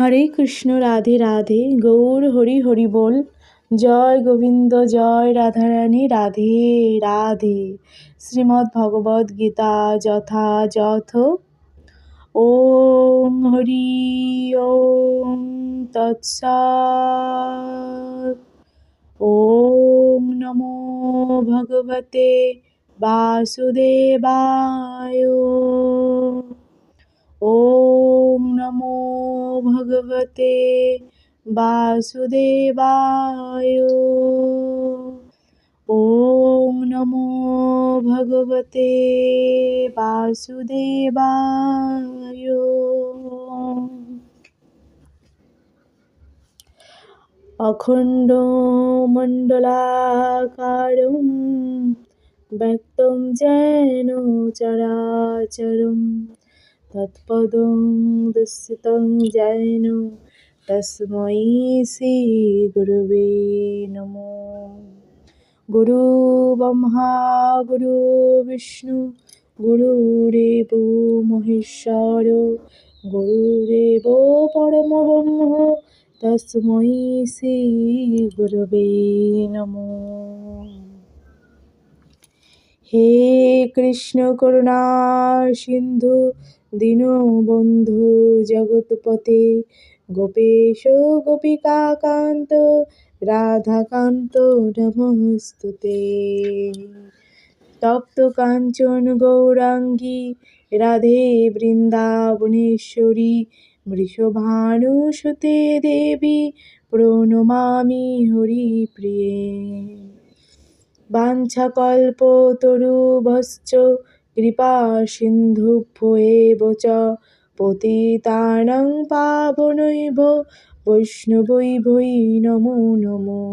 হরে কৃষ্ণ, রাধে রাধে, গৌর হরি হরি বল। জয় গোবিন্দ, জয় রাধারানী, রাধে রাধে। শ্রীমদ্ ভগবদ গীতা যথাযথ ওম হরি, ওম তৎসৎ ওম নমো ভগবতে বাসুদেবায়। নমো ভগবতে বাসুদেবায় ওম নমো ভগবতে বাসুদেবায় अखण्डमण्डलाकारं व्यक्तं जेन তৎপদং দুঃস্থিতং জৈন তস্মৈ শ্রী গুরুবে নম গুরু ব্রহ্মা গুরু বিষ্ণু গুরুরেব মহেশ্বর গুরুরেব পরম ব্রহ্ম তস্মৈ শ্রী গুরুবে নম হে কৃষ্ণ করুণা সিন্ধু দীনবন্ধু জগৎপতে, গোপেশ গোপিকাকান্ত, রাধাকান্ত নমস্তুতে। তপ্ত কাঞ্চন গৌরাঙ্গী, রাধে বৃন্দাবনেশ্বরী, বৃষভানুসুতে দেবী, প্রণমামি হরিপ্রিয়ে। বাঞ্ছাকল্পতরুভশ্চ কৃপা সিন্ধুভ্যেব চ, পতিতানাং পাবনৈব, বৈষ্ণবৈ ভৈ নমো নমো।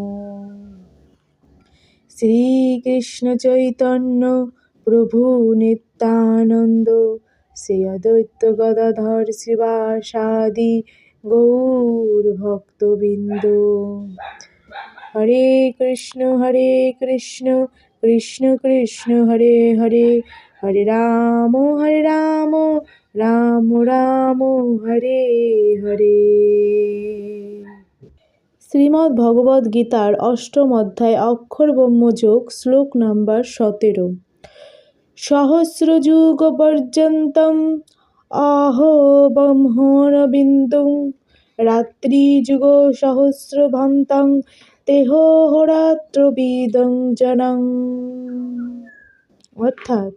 শ্রীকৃষ্ণ চৈতন্য প্রভু নিত্যানন্দ শ্রী অদ্বৈত গদাধর শিবাসাদি গৌর ভক্তবৃন্দ। হরে কৃষ্ণ হরে কৃষ্ণ কৃষ্ণ কৃষ্ণ হরে হরে হরে রাম হরে রাম রাম রাম, হরে হরে। শ্রীমদ্ ভগবদ গীতার অষ্টম অধ্যায় অক্ষর ব্রহ্মযোগ শ্লোক নাম্বার সতেরো। সহস্রযুগ পর্যন্তম অহো ব্রহ্মণবিন্দুং রাত্রিযুগ সহস্রভান্তং তেহোরাত্রবিদং জনং। অর্থাৎ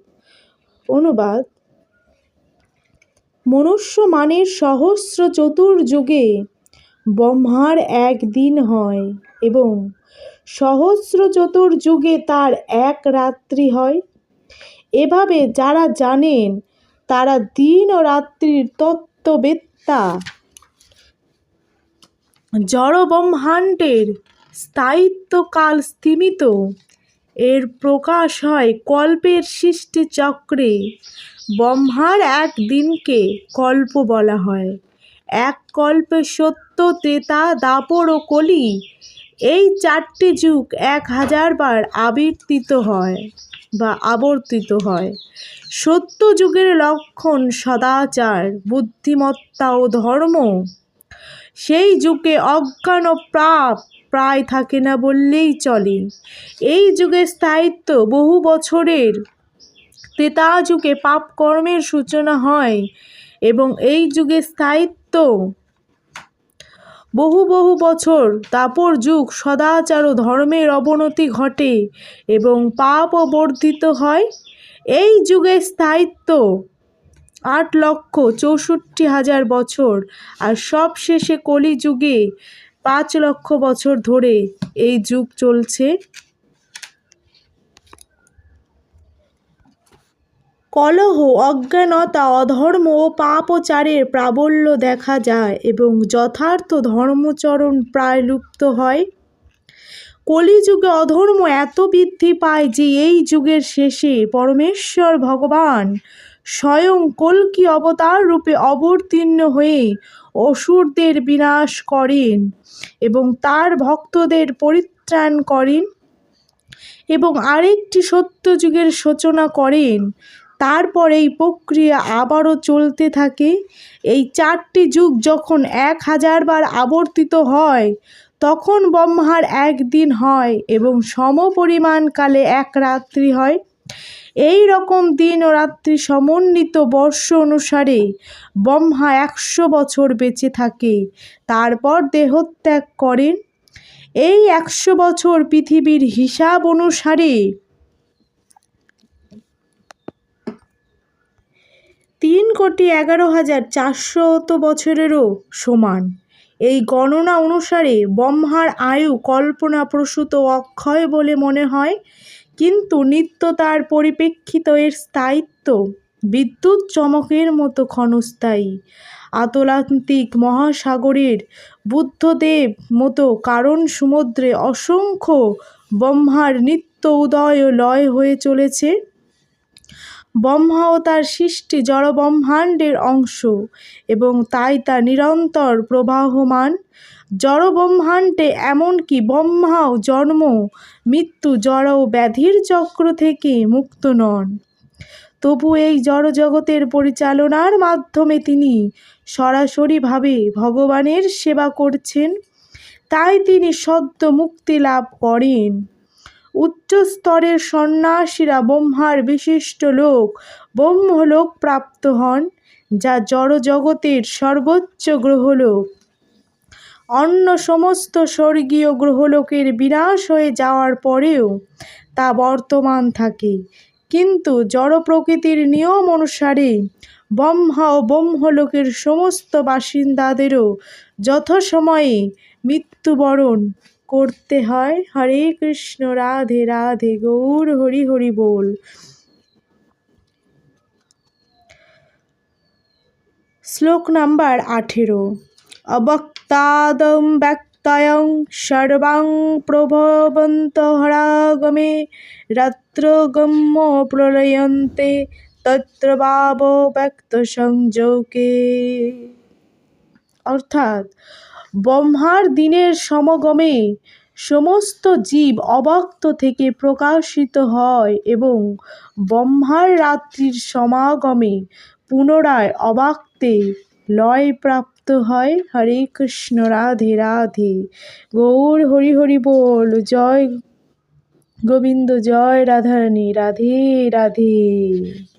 অনুবাদ, মনুষ্য মানের সহস্র চতুর্যুগে ব্রহ্মার একদিন হয় এবং সহস্র চতুর্যুগে তার এক রাত্রি হয়। এভাবে যারা জানেন, তারা দিন ও রাত্রির তত্ত্ববেত্তা জড় ব্রহ্মাণ্ডের স্থায়িত্বকাল স্থিমিত এর প্রকাশ হয় কল্পের সৃষ্টি চক্রে ব্রহ্মার এক দিনকে কল্প বলা হয়। এক কল্পে সত্য ত্রেতা দাপর ও কলি এই চারটি যুগ এক হাজার বার আবর্তিত হয় বা আবর্তিত হয়। সত্য যুগের লক্ষণ সদাচার, বুদ্ধিমত্তা ও ধর্ম। সেই যুগে অজ্ঞান ও প্রাপ প্রায় থাকে না বললেই চলে। এই যুগের স্থায়িত্ব বহু বছরের। তেতা যুগে পাপ কর্মের সূচনা হয় এবং এই যুগে স্থায়িত্ব বহু বহু বছর তাপর যুগ সদাচার ও ধর্মের অবনতি ঘটে এবং পাপও বর্ধিত হয়। এই যুগের স্থায়িত্ব আট লক্ষ চৌষট্টি হাজার বছর আর সব শেষে কলিযুগে পাঁচ লক্ষ বছর ধরে এই যুগ চলছে। কলহ, অজ্ঞানতা, অধর্ম ও পাপচারের প্রাবল্য দেখা যায় এবং যথার্থ ধর্মচরণ প্রায় লুপ্ত হয়। কলিযুগে অধর্ম এত বৃদ্ধি পায় যে এই যুগের শেষে পরমেশ্বর ভগবান স্বয়ং কল্কি অবতার রূপে অবতীর্ণ হয়ে অসুরদের বিনাশ করেন এবং তার ভক্তদের পরিত্রাণ করেন এবং আরেকটি সত্যযুগের সূচনা করেন। তারপর এই প্রক্রিয়া আবারও চলতে থাকে। এই চারটি যুগ যখন এক হাজার বার আবর্তিত হয়, তখন ব্রহ্মার একদিন হয় এবং সমপরিমাণকালে এক রাত্রি হয়। এই রকম দিন ও রাত্রি সমন্বিত বর্ষ অনুসারে ব্রহ্মা একশো বছর বেঁচে থাকে, তারপর দেহত্যাগ করেন। এই একশো বছর পৃথিবীর হিসাব অনুসারে তিন কোটি এগারো হাজার চারশত বছরেরও সমান। এই গণনা অনুসারে ব্রহ্মার আয়ু কল্পনাপ্রসূত অক্ষয় বলে মনে হয় কিন্তু নিত্য তার পরিপ্রেক্ষিত এর স্থায়িত্ব বিদ্যুৎ চমকের মতো ক্ষণস্থায়ী। আতলান্তিক মহাসাগরের বুদ্ধদেব মতো কারণ সমুদ্রে অসংখ্য ব্রহ্মার নিত্য উদয় ও লয় হয়ে চলেছে। ব্রহ্মা ও তার সৃষ্টি জড়ব্রহ্মাণ্ডের অংশ এবং তাই তা নিরন্তর প্রবাহমান। জড়ব্রহ্মাণ্ডে এমনকি ব্রহ্মাও জন্ম, মৃত্যু, জড় ও ব্যাধির চক্র থেকে মুক্ত নন। তবু এই জড়জগতের পরিচালনার মাধ্যমে তিনি সরাসরিভাবে ভগবানের সেবা করছেন, তাই তিনি সদ্য মুক্তি লাভ করেন। উচ্চ স্তরের সন্ন্যাসীরা ব্রহ্মার বিশিষ্ট লোক, ব্রহ্মলোক প্রাপ্ত হন, যা জড়জগতের সর্বোচ্চ গ্রহলোক। অন্য সমস্ত স্বর্গীয় গ্রহলোকের বিনাশ হয়ে যাওয়ার পরেও তা বর্তমান থাকে। কিন্তু জড় প্রকৃতির নিয়ম অনুসারে ব্রহ্মা ও ব্রহ্মলোকের সমস্ত বাসিন্দাদেরও যথাসময়ে মৃত্যুবরণ করতে হয়। হরে কৃষ্ণ, রাধে রাধে, গৌর, হরি হরি বল। শ্লোক নাম্বার আঠেরো। অবক্তাদং ব্যক্তয়ং সর্বাং প্রভবন্তহরাগমে রাত্রগম্য প্রলয়ন্তে তত্র ভাব ব্যক্ত সংযোগে অর্থাৎ ব্রহ্মার দিনের সমাগমে সমস্ত জীব অবাক্ত থেকে প্রকাশিত হয় এবং ব্রহ্মার রাত্রির সমাগমে পুনরায় অবাক্তে লয় প্রাপ্ত হয়? হরে কৃষ্ণ, রাধে রাধে। গৌর, হরি হরি বল। জয় গোবিন্দ, জয় রাধারানী। রাধে রাধে।